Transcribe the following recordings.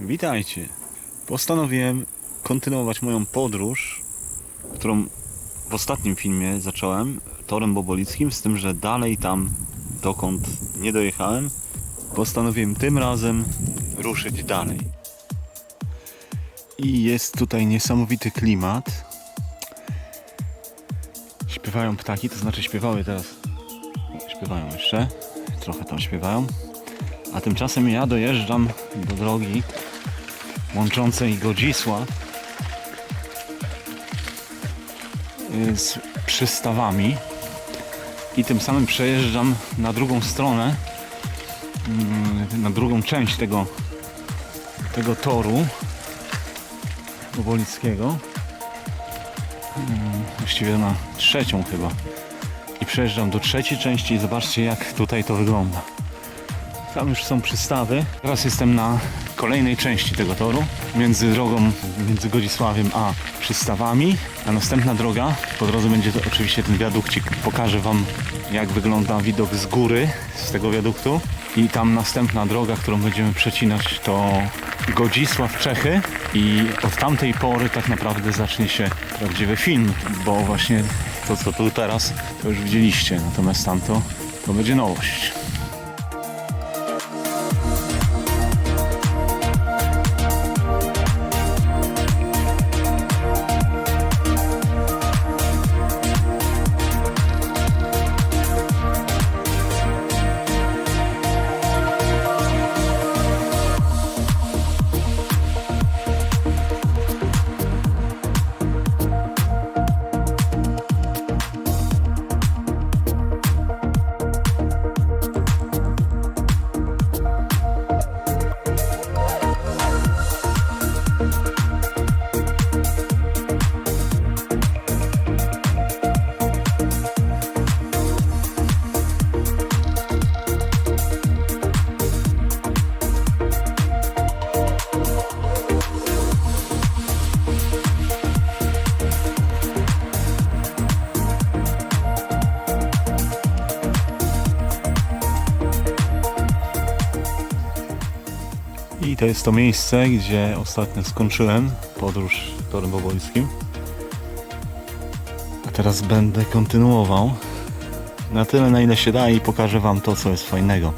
Witajcie. Postanowiłem kontynuować moją podróż, którą w ostatnim filmie zacząłem torem bobolickim, z tym, że dalej tam, dokąd nie dojechałem, postanowiłem tym razem ruszyć dalej. I jest tutaj niesamowity klimat. Śpiewają ptaki, to znaczy śpiewały teraz. Śpiewają jeszcze, trochę tam śpiewają. A tymczasem ja dojeżdżam do drogi łączącej Godzisław y, z przystawami i tym samym przejeżdżam na drugą stronę, mm, na drugą część tego, tego toru Obolickiego. Mm, Właściwie na trzecią chyba. I przejeżdżam do trzeciej części i zobaczcie jak tutaj to wygląda. Tam już są przystawy. Teraz jestem na kolejnej części tego toru, między drogą, między Godzisławiem a przystawami. A następna droga, po drodze będzie to oczywiście ten wiadukcik. Pokażę Wam, jak wygląda widok z góry, z tego wiaduktu. I tam następna droga, którą będziemy przecinać, to Godzisław, Czechy. I od tamtej pory tak naprawdę zacznie się prawdziwy film, bo właśnie to, co tu teraz, to już widzieliście. Natomiast tamto, to będzie nowość. To jest to miejsce, gdzie ostatnio skończyłem podróż torem bobolickim. A teraz będę kontynuował na tyle, na ile się da i pokażę Wam to, co jest fajnego.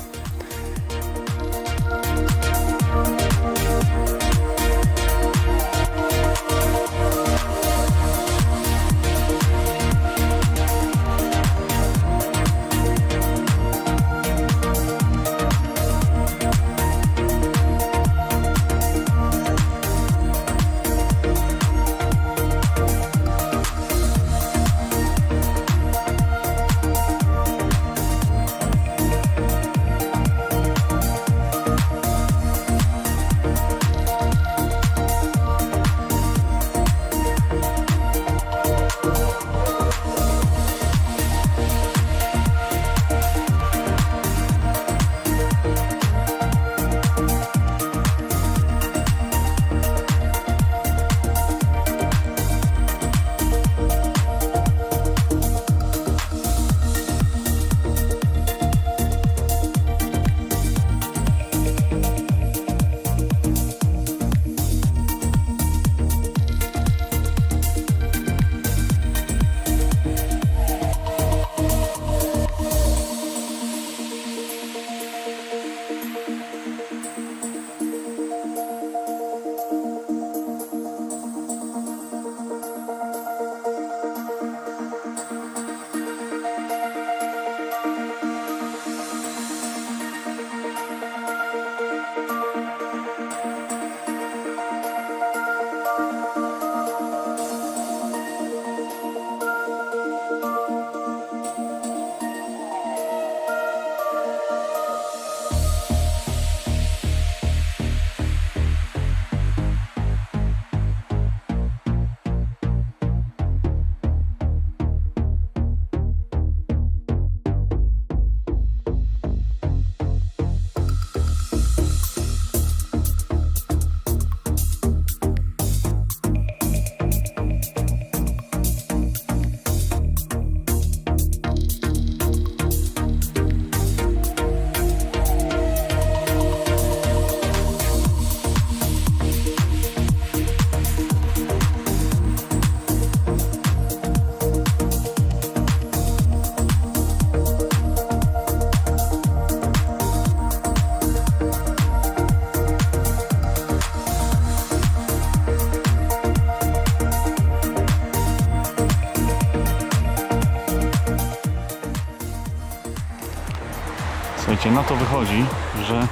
Na to wychodzi, że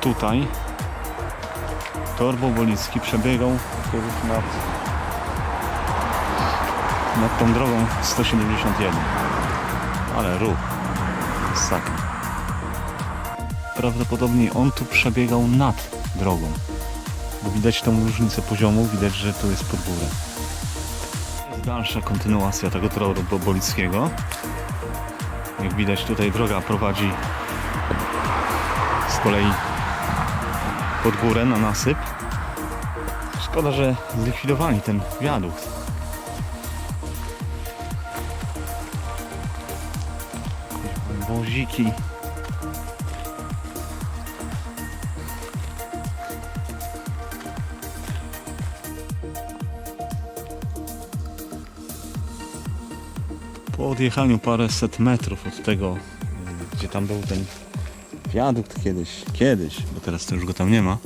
tutaj tor Bobolicki przebiegał nad, nad tą drogą 171. Ale ruch. Masakra. Prawdopodobnie on tu przebiegał nad drogą. Bo widać tą różnicę poziomu, widać, że tu jest pod górę. Jest dalsza kontynuacja tego toru Bobolickiego. Jak widać tutaj droga prowadzi z kolei pod górę na nasyp. Szkoda, że zlikwidowali ten wiadukt. Wąziki. Odjechaniu paręset metrów od tego, y, gdzie tam był ten wiadukt kiedyś, kiedyś, bo teraz to już go tam nie ma,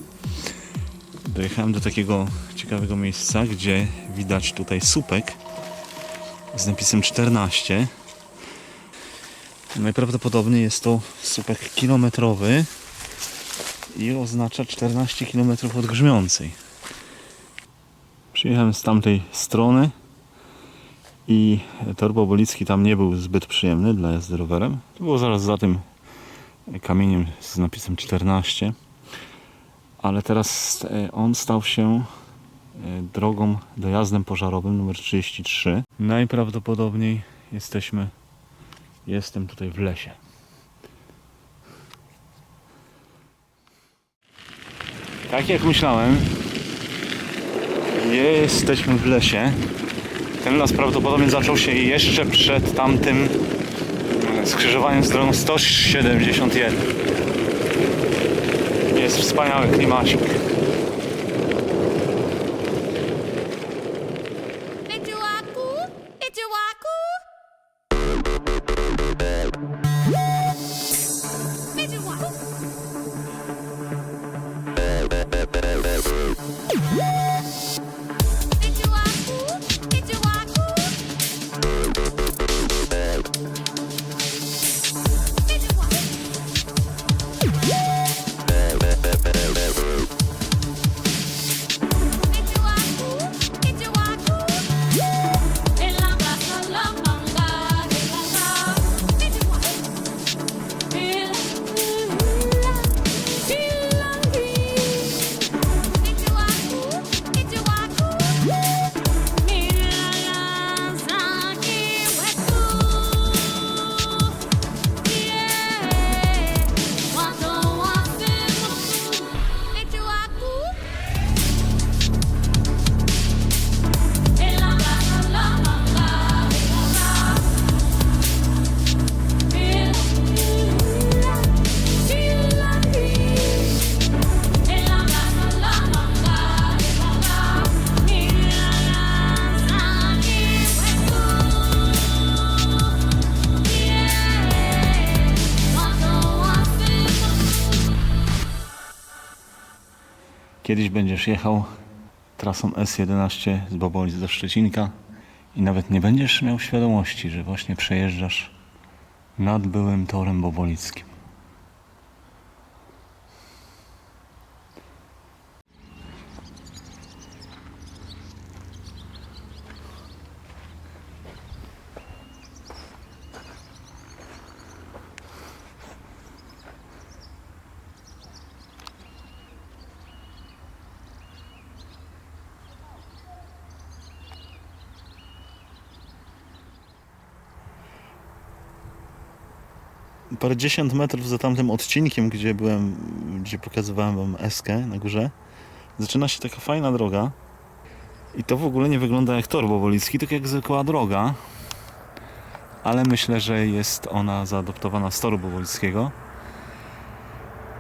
dojechałem do takiego ciekawego miejsca, gdzie widać tutaj słupek z napisem 14. Najprawdopodobniej jest to słupek kilometrowy i oznacza 14 km od grzmiącej. Przyjechałem z tamtej strony i tor Bobolicki tam nie był zbyt przyjemny dla jazdy rowerem. To było zaraz za tym kamieniem z napisem 14 ale teraz e, on stał się e, drogą dojazdem pożarowym numer 33 najprawdopodobniej jesteśmy jestem tutaj w lesie. Tak jak myślałem jesteśmy w lesie ten las prawdopodobnie zaczął się jeszcze przed tamtym e, skrzyżowaniem z drogą 171 jest wspaniały klimacik. Kiedyś będziesz jechał trasą S11 z Bobolic do Szczecinka i nawet nie będziesz miał świadomości, że właśnie przejeżdżasz nad byłym torem bobolickim. Parędziesiąt metrów za tamtym odcinkiem, gdzie byłem, gdzie pokazywałem wam Eskę na górze, zaczyna się taka fajna droga. I to w ogóle nie wygląda jak tor bobolicki, tylko jak zwykła droga. Ale myślę, że jest ona zaadoptowana z toru bobolickiego.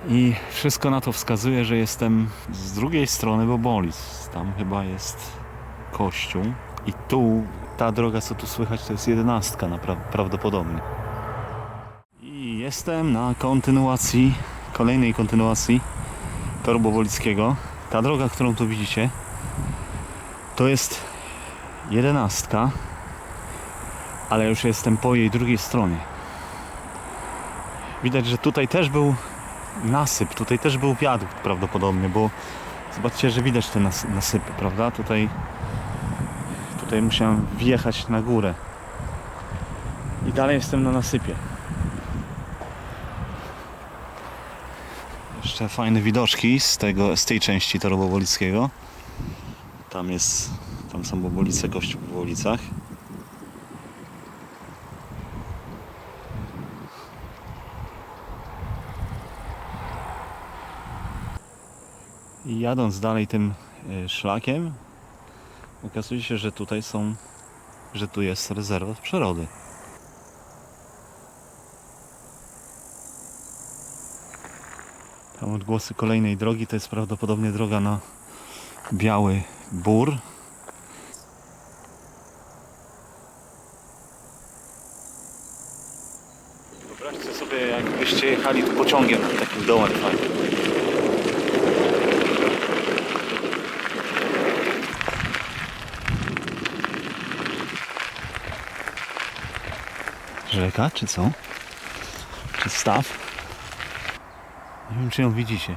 I wszystko na to wskazuje, że jestem z drugiej strony Bobolic. Tam chyba jest kościół. I tu, ta droga co tu słychać, to jest jedenastka prawdopodobnie. Jestem na kontynuacji, kolejnej kontynuacji toru Bobolickiego. Ta droga, którą tu widzicie, to jest jedenastka, ale już jestem po jej drugiej stronie. Widać, że tutaj też był nasyp, tutaj też był wiadukt prawdopodobnie, bo zobaczcie, że widać te nas- nasypy, prawda? Tutaj, tutaj musiałem wjechać na górę. I dalej jestem na nasypie. Jeszcze fajne widoczki z, tego, z tej części toru Bobolickiego. Tam jest, tam są Bobolice, kościół w Bobolicach. I jadąc dalej tym y, szlakiem, okazuje się, że tutaj są, że tu jest rezerwat przyrody. Odgłosy kolejnej drogi to jest prawdopodobnie droga na Biały Bór. Wyobraźcie sobie, jakbyście jechali tu pociągiem takim dołem fajnym. Rzeka, czy co? Czy staw? Wiem, czy ją widzicie.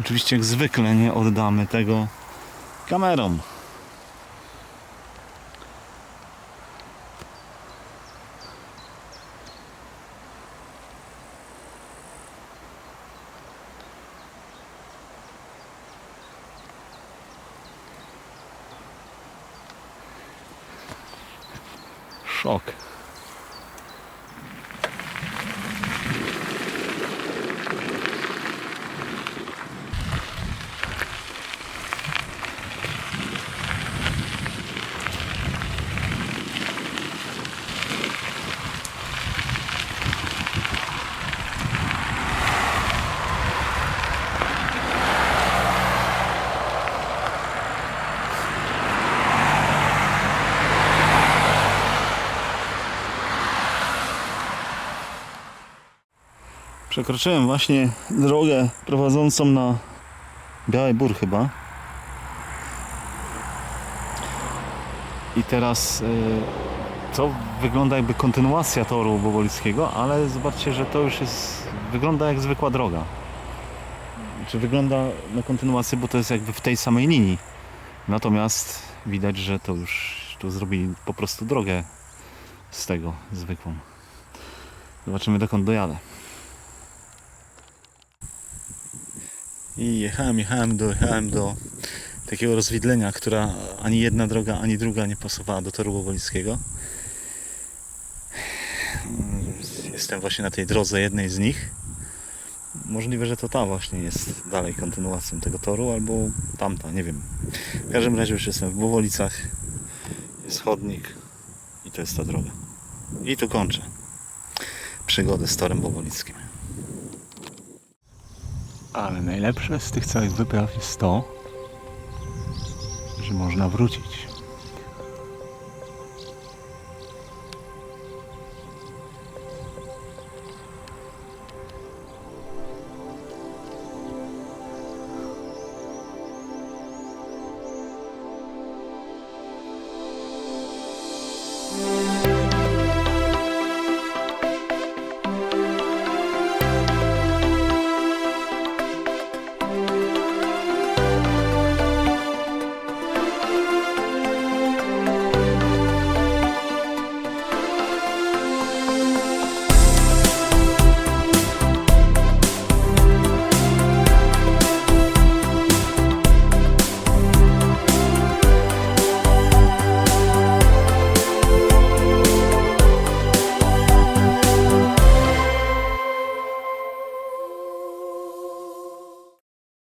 Oczywiście, jak zwykle, nie oddamy tego kamerom. Szok. Przekroczyłem właśnie drogę prowadzącą na Biały Bór chyba. I teraz y, to wygląda jakby kontynuacja toru Bobolickiego, ale zobaczcie, że to już jest, wygląda jak zwykła droga. Czy wygląda na kontynuację, bo to jest jakby w tej samej linii. Natomiast widać, że to już tu zrobili po prostu drogę z tego zwykłą. Zobaczymy dokąd dojadę. I jechałem, jechałem, dojechałem do takiego rozwidlenia, która ani jedna droga, ani druga nie pasowała do toru Bobolickiego. Jestem właśnie na tej drodze jednej z nich. Możliwe, że to ta właśnie jest dalej kontynuacją tego toru, albo tamta, nie wiem. W każdym razie już jestem w Bobolicach. Jest chodnik i to jest ta droga. I tu kończę przygodę z torem Bobolickim. Ale najlepsze z tych całych wypraw jest to, że można wrócić.